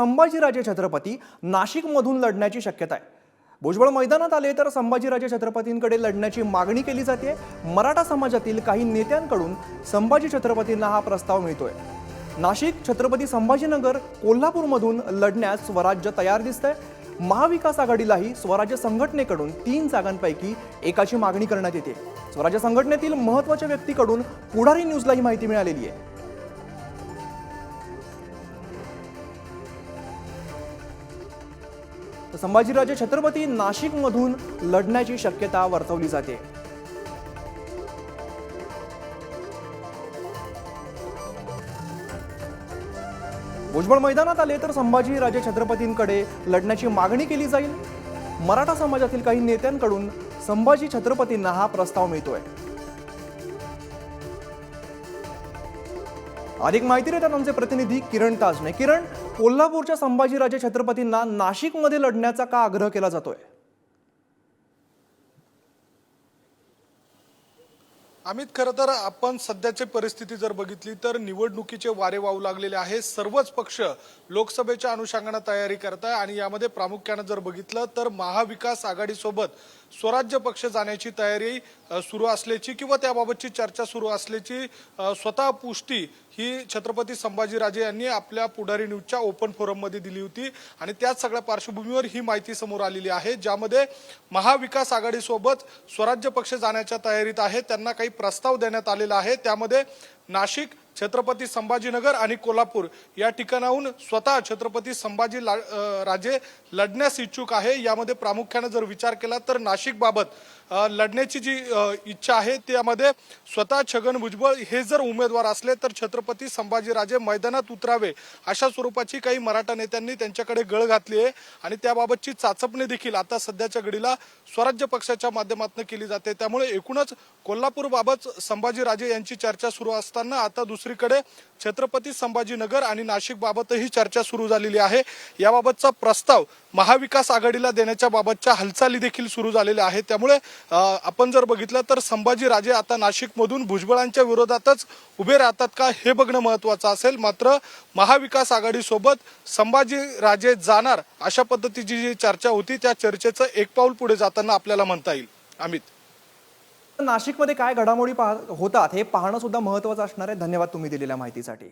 संभाजीराजे छत्रपती नाशिकमधून लढण्याची शक्यता आहे. भुजबळ मैदानात आले तर संभाजीराजे छत्रपतींकडे लढण्याची मागणी केली जाते. मराठा समाजातील काही नेत्यांकडून संभाजी छत्रपतींना हा प्रस्ताव मिळतोय. नाशिक छत्रपती संभाजीनगर कोल्हापूरमधून लढण्यास स्वराज्य तयार दिसतंय. महाविकास आघाडीलाही स्वराज्य संघटनेकडून तीन जागांपैकी एकाची मागणी करण्यात येते. स्वराज्य संघटनेतील महत्त्वाच्या व्यक्तीकडून पुढारी न्यूजला ही माहिती मिळालेली आहे. तर संभाजीराजे छत्रपती नाशिकमधून लढण्याची शक्यता वर्तवली जाते. भुजबळ मैदानात आले तर संभाजीराजे छत्रपतींकडे लढण्याची मागणी केली जाईल. मराठा समाजातील काही नेत्यांकडून संभाजी छत्रपतींना हा प्रस्ताव मिळतोय. अधिक माहिती देतात आमचे प्रतिनिधी किरण ताजने. किरण कोल्हापूरच्या संभाजीराजे छत्रपतींना नाशिकमध्ये लढण्याचा का आग्रह केला जातोय? अमित खरं तर आपण सध्याची परिस्थिती जर बघितली तर निवडणुकीचे वारे वाहू लागलेले आहे. सर्वच पक्ष लोकसभेच्या अनुषंगाने तयारी करत आहे आणि यामध्ये प्रामुख्यानं जर बघितलं तर महाविकास आघाडीसोबत स्वराज्य पक्ष जाण्याची तयारी सुरू असल्याची किंवा त्याबाबतची चर्चा सुरू असल्याची स्वतः पुष्टी ही छत्रपती संभाजीराजे यांनी आपल्या पुढारी न्यूजच्या ओपन फोरममध्ये दिली होती. आणि त्याच सगळ्या पार्श्वभूमीवर ही माहिती समोर आलेली आहे ज्यामध्ये महाविकास आघाडीसोबत स्वराज्य पक्ष जाण्याच्या तयारीत आहे. त्यांना काही प्रस्ताव देण्यात आलेला आहे. त्यामध्ये नाशिक छत्रपती संभाजीनगर आणि कोल्हापूर या ठिकाणाहून स्वतः छत्रपती संभाजी राजे लढण्यास इच्छुक आहे. यामध्ये प्रामुख्याने जर विचार केला तर नाशिक बाबत लढण्याची जी इच्छा आहे त्यामध्ये स्वतः छगन भुजबळ हे जर उमेदवार असले तर छत्रपती संभाजीराजे मैदानात उतरावे अशा स्वरूपाची काही मराठा नेत्यांनी त्यांच्याकडे गळ घातली आहे आणि त्याबाबतची चाचपणी देखील आता सध्याच्या घडीला स्वराज्य पक्षाच्या माध्यमातून केली जाते. त्यामुळे एकूणच कोल्हापूरबाबत संभाजीराजे यांची चर्चा सुरू असताना आता दुसरी दुसरीकडे छत्रपती संभाजीनगर आणि नाशिक बाबतही चर्चा सुरू झालेली आहे. याबाबतचा प्रस्ताव महाविकास आघाडीला देण्याच्या बाबतच्या हालचाली देखील सुरू झालेल्या आहेत. त्यामुळे आपण जर बघितलं तर संभाजीराजे आता नाशिकमधून भुजबळांच्या विरोधातच उभे राहतात का हे बघणं महत्वाचं असेल. मात्र महाविकास आघाडीसोबत संभाजीराजे जाणार अशा पद्धतीची जी चर्चा होती त्या चर्चेचं एक पाऊल पुढे जाताना आपल्याला म्हणता येईल. अमित. नाशिकमध्ये काय घडामोडी पाह- होतात हे पाहणं सुद्धा महत्वाचं असणार आहे. धन्यवाद तुम्ही दिलेल्या माहितीसाठी.